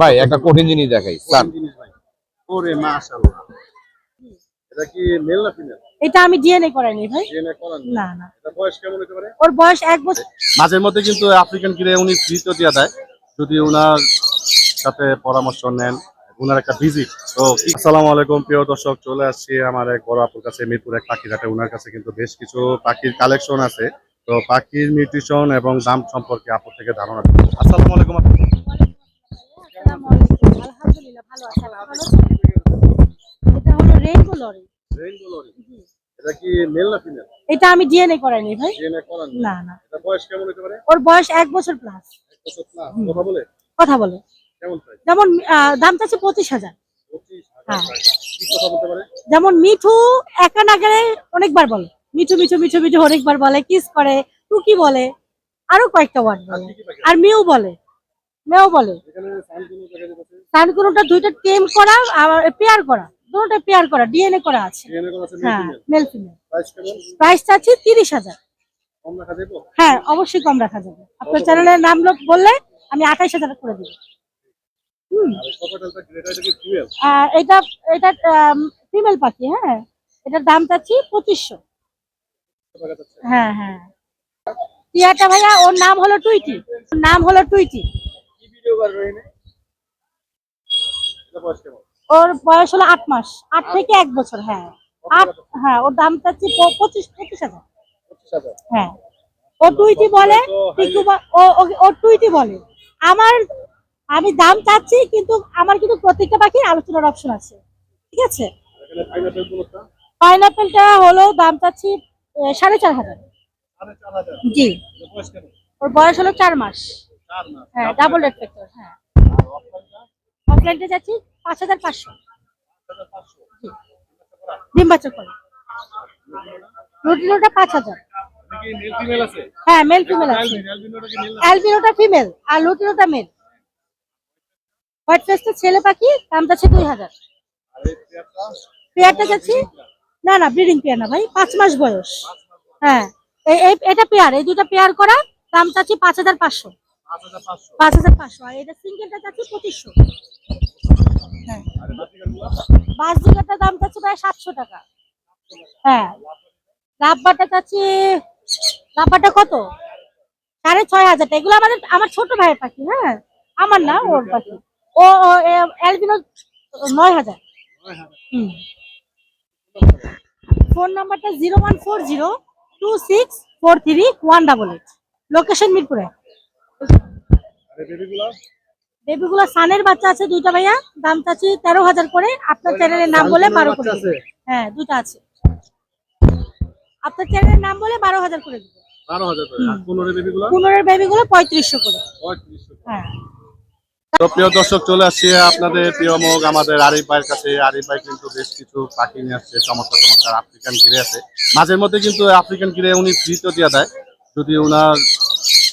ভাই একটা কঠিন জিনিস দেখাই ভাই। ওরে মাশাআল্লাহ। এটা কি মেল না ফিমেল এটা আমি ডিএনএ করাইনি ভাই। ডিএনএ করান না না। এটা বয়স কেমন হতে পারে? ওর বয়স এক বছর। মাঝের মধ্যে কিন্তু আফ্রিকান কিরে উনি ফ্রিতে দিয়ে দেয়। যদি ওনার সাথে পরামর্শ নেন ওনার একটা ভিজিট তো আসসালামু আলাইকুম প্রিয় দর্শক চলে আসছি আমার এক বড় আপুর কাছে মিরপুর এক পাখির হাটে। ওনার কাছে কিন্তু বেশ কিছু পাখির কালেকশন আছে। তো পাখির নিউট্রিশন এবং দাম সম্পর্কে আপুর থেকে ধারণা দেবো আসসালামু আলাইকুম আপু। আসসালামু আলাইকুম। আলহামদুলিল্লাহ ভালো আছি? এটা হলো রেইনবো লরি এটা কি মেল না ফিমেল এটা আমি ডিএনএ করাইনি ভাই। ডিএনএ না? না এটা বয়স কেমন হতে পারে? ওর বয়স বছর প্লাস বছর plus। কথা বলে? কথা বলে। কেমন প্রাইস যেমন দাম চাচ্ছে পঁচিশ হাজার। পঁচিশ হ্যাঁ। যেমন মিঠু একা না গেলে অনেকবার বলে। মিঠু মিঠু মিঠু মিঠু অনেকবার বলে কিস করে টুকি বলে আরও কয়েকটা ওয়ার্ড বলে। আর মিউ বলে। মেও বলে। সানকুনোটা দুইটা টেম করা আর পেয়ার করা দুটোটা পেয়ার করা ডিএনএ করা আছে। হ্যাঁ মেল ফিমেল প্রাইস চাচ্ছি তিরিশ হাজার। হ্যাঁ অবশ্যই কম রাখা যাবে। আপনার চ্যানেলের নাম লোক বললে আমি আঠাইশ হাজার করে দিব। এটা এটা ফিমেল পাখি হ্যাঁ। এটার দাম চাচ্ছি পঁচিশশো। হ্যাঁ হ্যাঁ। টিয়াটা ভাইয়া ওর নাম হলো টুইটি। ওর নাম হলো টুইটি। ওর বয়স হলো আট মাস। আট থেকে এক বছর হ্যাঁ। আট হ্যাঁ ওর দাম চাচ্ছি পঁচিশ পঁচিশ হাজার। হ্যাঁ। ও টুইটি বলে ও টুইটি বলে। আমার আমি দাম চাচ্ছি কিন্তু আমার কিন্তু প্রত্যেকটা পাখির আলোচনার অপশন আছে। ঠিক আছে? পাইনাপেলটা হলো দাম চাচ্ছি সাড়ে চার হাজার। জি। ওর বয়স হলো চার মাস। হ্যাঁ ডাবল রেড ফ্যাক্টর হ্যাঁ। অফলাইনটা যাচ্ছি পাঁচ হাজার পাঁচশো। হাজার ডিম বাচ্চা করে। রুটিনোটা পাঁচ হাজার। হ্যাঁ মেল ফিমেল আছে। অ্যালবিনোটা ফিমেল আর লুটিনোটা মেল হোয়াইট ফেসটা ছেলে পাখি দাম যাচ্ছে দুই হাজার। পেয়ারটা? যাচ্ছি? না না ব্রিডিং পেয়ার না ভাই পাঁচ মাস বয়স। হ্যাঁ এই- এই এটা পেয়ার এই দুটা পেয়ার করা দাম চাচ্ছি পাঁচ হাজার পাঁচশো। পাঁচ হাজার পাঁচশো। আর এটা হ্যাঁ। প্রায় সাতশো টাকা। হ্যাঁ। কত? সাড়ে ছয় হাজার এগুলো আমার ছোট ভাইয়ের পাখি হ্যাঁ। আমার না, ওর পাখি। ও অ্যালবিনো নয় হাজার। ফোন নাম্বারটা zero one four zero two six four three one double eight. Location মিরপুরে। বেবিগুলো সানের বাচ্চা আছে দুইটা ভাইয়া দাম চাচ্ছি তেরো হাজার করে। আপনার চ্যানেলের নাম বলে বারো করে হ্যাঁ দুটো আছে। আপনার চ্যানেলের নাম বলে বারো হাজার করে দিব পনেরো বেবিগুলো পঁয়ত্রিশশো করে। হ্যাঁ। তো প্রিয় দর্শক চলে আসছি আপনাদের প্রিয় মুখ আমাদের আরিফ ভাইয়ের কাছে। আরিফ ভাই কিন্তু বেশ কিছু পাখি নিয়ে আসছে চমৎকার চমৎকার আফ্রিকান ঘিরে আছে। মাঝের মধ্যে কিন্তু আফ্রিকান ঘিরে উনি ফ্রিতে দিয়ে দেয়। যদি ওনার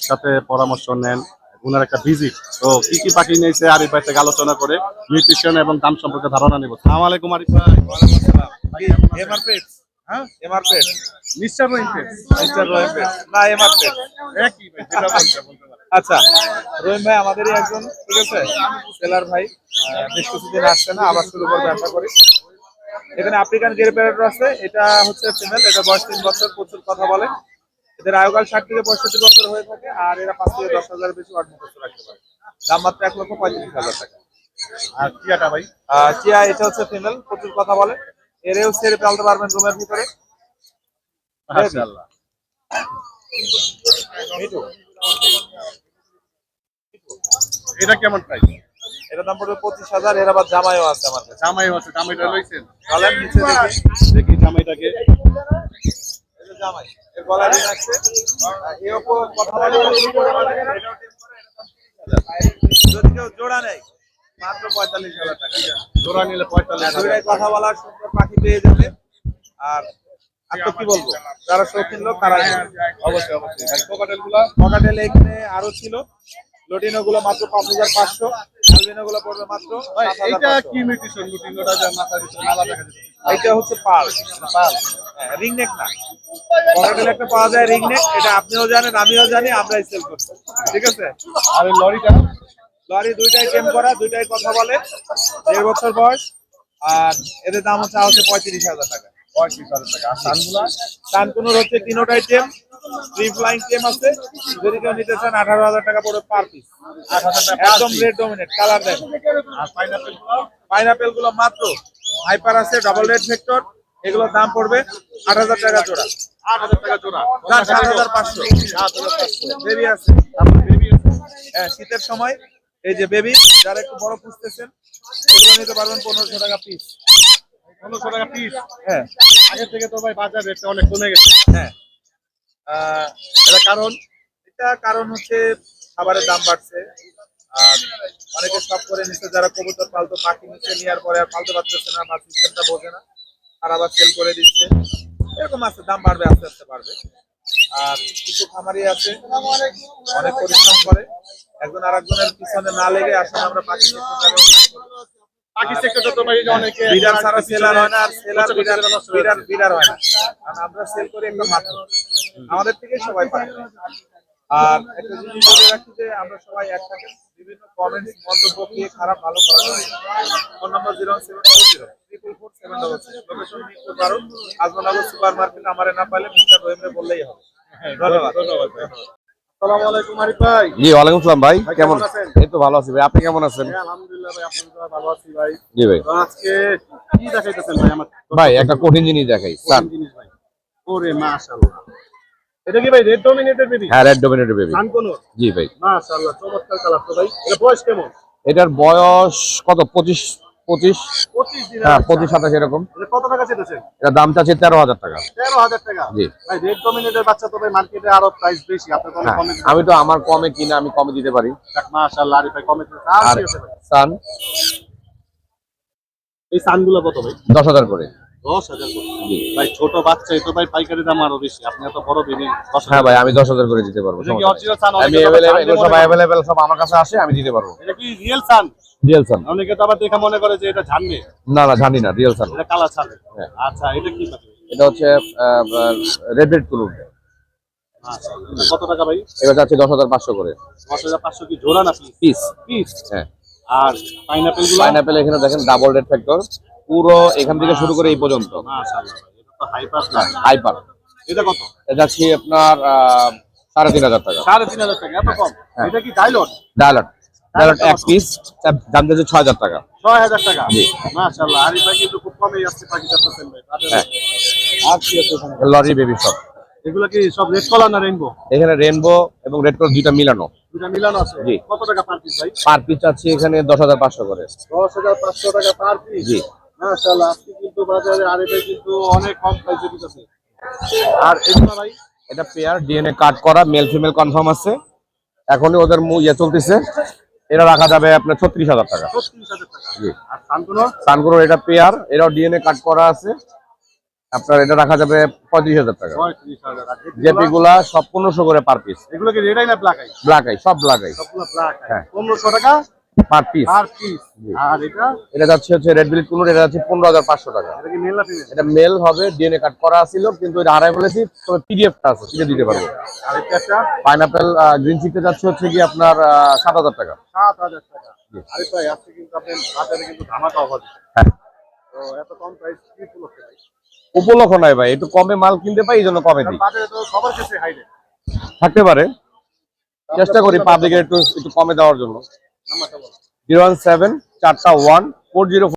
সাথে পরামর্শ নেন। ওনার একটা ভিজিট তো কি কি পাখি নিয়েছে আরিফ ভাই থেকে আলোচনা করে নিউট্রিশন এবং দাম সম্পর্কে ধারণা নেব। সালাম আলাইকুম আরিফ ভাই। এমআর পেট হ্যাঁ? MR pet mister Rahim pet. Mister Rahim pet না এমআর পেট একই ভাই, যেটা বলতে বলতে আচ্ছা রহিম ভাই আমাদেরই একজন ঠিক আছে? সেলার ভাই। বেশ কিছুদিন আসছে না আবার শুরু করবে আশা করি। এখানে আফ্রিকান গেরে আছে এটা হচ্ছে ফিমেল এটা বয়স তিন বছর প্রচুর কথা বলে। এদের আয়ুকাল ষাট থেকে পঁয়ষট্টি বছর হয়ে থাকে আর এরা পাঁচ থেকে দশ হাজার বেশি ওয়াট মুখস্থ রাখতে পারে। দাম মাত্র এক লক্ষ পঁয়ত্রিশ হাজার টাকা। আর চিয়াটা ভাই? চিয়া এটা হচ্ছে ফিমেল প্রচুর কথা বলে। এরেও ছেড়ে ফেলতে পারবেন রুমের ভিতরে। এটা কেমন প্রাইস এটা দাম পড়বে পঁচিশ হাজার এর আবার জামাইও আছে আমার জামাই আছে জামাইটা লইছেন? নিচে দেখি জামাইটাকে। জামাই। এর গলায় রিং আছে। আর এর কথা বলে শুরু করে এটাও টেম করে, এটা দাম 30,000 যদি কেউ জোড়া নেয় মাত্র পঁয়তাল্লিশ হাজার টাকা। জোড়া নিলে পঁয়তাল্লিশ দুইটাই কথা বলার সুন্দর পাখি পেয়ে যাবে। আর আর তো কি বলব? যারা শৌখিন লোক তারা অবশ্যই অবশ্যই। ভাই কোকাটেলগুলা এখানে আরও ছিল। লটিনো গুলো মাত্র পাঁচ হাজার পাঁচশো। অ্যালবিনো পড়বে মাত্র ভাই সাত হাজার এইটা পাঁচশো। কি মিউটেশন? লুটিনোটা যে মাথা দিচ্ছে নালা দেখা যাচ্ছে। এইটা হচ্ছে পাল পাল। রিং নেক না। পকেটেল একটা পাওয়া যায় রিং নেক এটা আপনিও জানেন আমিও জানি আমরাই সেল করছি। ঠিক আছে? আর লরিটা? লরি দুইটাই টেম করা দুইটাই কথা বলে দেড় বছর বয়স আর এদের দাম হচ্ছে হচ্ছে পঁয়ত্রিশ হাজার টাকা। পঁয়ত্রিশ হাজার টাকা। আর সানগুলা সানকুনুর হচ্ছে তিনোটাই টেম থ্রি ফ্লাইং টেম আছে। যদি কেউ নিতে চান আঠারো হাজার টাকা পড়বে পার পিস একদম রেড ডমিনেট কালার দেখেন আর পাইনাপেল পাইনাপেলগুলো মাত্র হাইপার আছে ডাবল রেড এগুলোর দাম পড়বে আট হাজার টাকা জোড়া। আট হাজার টাকা জোড়া। না সাত হাজার পাঁচশো। সাত হাজার পাঁচশো। বেবি আছে। হ্যাঁ শীতের সময় এই যে বেবি যারা একটু বড় খুঁজতেছেন এগুলো নিতে পারবেন পনেরোশো টাকা পিস পনেরোশো টাকা পিস হ্যাঁ। আগে থেকে তো ভাই বাজার রেটটা অনেক কমে গেছে। হ্যাঁ। এটা কারণ? এটা কারণ হচ্ছে খাবারের দাম বাড়ছে। আর অনেকে সব করে নিচ্ছে যারা কবুতর পালতো পাখি নিচ্ছে নেওয়ার পরে আর পালতে পারতেছে না বা সিস্টেমটা বোঝে না। আর আবার সেল করে দিচ্ছে। এরকম আছে দাম বাড়বে আস্তে আস্তে বাড়বে। আর কিছু খামারি আছে অনেক পরিশ্রম করে। একজন আর একজনের পিছনে না লেগে আসলে আমরা পাখি বাকি সেক্টরে তো ভাই অনেকে বিডার ছাড়া সেলার হয় না আর সেলার বিডার বিডার বিডার হয় না। কারণ আমরা সেল করি একটা মাত্র। আমাদের থেকেই সবাই পায় আর একটা জিনিস বলে রাখি যে আমরা সবাই একসাথে বিভিন্ন কমেন্টস মন্তব্য দিয়ে খারাপ ভালো করা যায় phone number zero seven four zero triple four seven double six location নিতে পারো। আজমনগর সুপার মার্কেট আমারে না পাইলে মিস্টার রহিমরে বললেই হবে। ধন্যবাদ। ধন্যবাদ। জি ওয়ালাইকুম সালাম ভাই কেমন? এই তো ভালো আছি ভাই আপনি কেমন আছেন? হ্যাঁ, আলহামদুলিল্লাহ ভাই আপনার দোয়া ভালো আছি ভাই। জি ভাই। ভাই ভাই একটা কঠিন জিনিস দেখাই ওরে মাশাআল্লাহ। এটা কি ভাই রেড ডমিনেটেড বেবি? হ্যাঁ রেড বেবি। জি ভাই। মাশাআল্লাহ চমৎকার কালার তো ভাই। এটা বয়স কেমন? এটার বয়স কত পঁচিশ পঁচিশ? 25 দিন হ্যাঁ পঁচিশ সাতাশ এরকম। কত টাকা চেয়েছেন এটার দাম চাচ্ছে তেরো হাজার টাকা। 13000 টাকা? জি। ভাই রেড ডমিনেটেড বাচ্চা তো ভাই মার্কেটে আরও প্রাইস বেশি। আপনি তো হ্যাঁ কমে আমি তো আমার কমে কিনে আমি কমে দিতে পারি। পারেন। মাশাআল্লাহ আরিফ ভাই কমে দিতে আর সান? এই সানগুলো কত ভাই? দশ হাজার করে। দশ হাজার ভাই ছোট বাচ্চা এই ভাই পাইকারি দাম আরও বেশি। আপনি এত বড় দিনই হ্যাঁ ভাই আমি দশ হাজার করে দিতে পারব সান আমি অ্যাভেলেবেল সব অ্যাভেলেবেল সব আমার কাছে আসে আমি দিতে পারব। এটা কি রিয়েল সান রিয়েল সান অনেকে তো আবার দেখে মনে করে যে এটা ঝান্ডে। না না জানি না রিয়েল সান এটা কালা ছাড়ে হ্যাঁ। আচ্ছা এটা কি এটা হচ্ছে রেড রেড করুন কত টাকা ভাই? এবার যাচ্ছে দশ হাজার পাঁচশো করে। দশ হাজার পাঁচশো কি জোড়া না পিস পিস হ্যাঁ। আর পাইনাপেল পাইনাপেল এখানে দেখেন ডাবল রেড ফ্যাক্টর পুরো এখান থেকে শুরু করে এই পর্যন্ত। এটা হাইপার। এটা কত? এটা আপনার আহ, সাড়ে তিন হাজার টাকা। সাড়ে তিন হাজার টাকা এত কম? হ্যাঁ। এটা কি ডাইলট ডায়লট ডায়লট এক পিস দাম ছয় হাজার টাকা। ছয় হাজার টাকা? জি। মাশাআল্লাহ আরিফ ভাই কিন্তু খুব কমে যাচ্ছে পাখিটা পাচ্ছেন ভাই হ্যাঁ। আর কি আছে লরি বেবি শপ এগুলো কি সব রেড কলার না রেইনবো এখানে রেনবো এবং রেড কালার দুইটা মিলানো। দুটা মিলানো আছে? জি। কত টাকা পার পিস ভাই? পার পিস আছে এখানে দশ হাজার পাঁচশো করে। দশ হাজার পাঁচশো টাকা পার পিস জি। মাশাআল্লাহ আজকে কিন্তু বাজারে আরিফ কিন্তু অনেক কম প্রাইসে দিতেছে আর এগুলো ভাই? এটা পেয়ার ডিএনএ কাট করা মেল ফিমেল কনফার্ম আছে। এখনই ওদের ইয়ে চলতেছে। এটা রাখা যাবে আপনার ছত্রিশ হাজার টাকা। এটা পেয়ার এটাও ডিএনএ কাট করা আছে। আপনার এটা রাখা যাবে পঁয়ত্রিশ হাজার টাকা। সব পনেরোশো করে পার পিস এগুলো কি রেড আই না ব্ল্যাক আই ব্ল্যাক আই সব ব্ল্যাক আই হ্যাঁ। পনেরোশো টাকা? Per piece. আর এটা? এটা যাচ্ছে হচ্ছে রেড বিল কুনুর এটা যাচ্ছে পনেরো হাজার পাঁচশো টাকা। এটা কি মেল না ফিমেল এটা মেল হবে ডিএনএ কাট করা ছিল কিন্তু এটা হারাই ফেলেছি তবে পিডিএফটা আছে সেটা দিতে পারব। আর এটা পাইনাপেল গ্রিন চিকটা যাচ্ছে হচ্ছে কি আপনার সাত হাজার টাকা। সাত হাজার টাকা। আরে ভাই আজকে কিন্তু আপনি বাজারে কিন্তু ধামাকা অফার দিচ্ছেন। হ্যাঁ। তো এত কম প্রাইস কি উপলক্ষে ভাই? উপলক্ষ নাই ভাই একটু কমে মাল কিনতে পাই এই জন্য কমে দিই। বাজারে তো সবার কাছে হাই থাকতে পারে। চেষ্টা করি পাবলিকের একটু একটু কমে দেওয়ার জন্য। জিরো ওয়ান সেভেন চারটা ওয়ান ফোর জিরো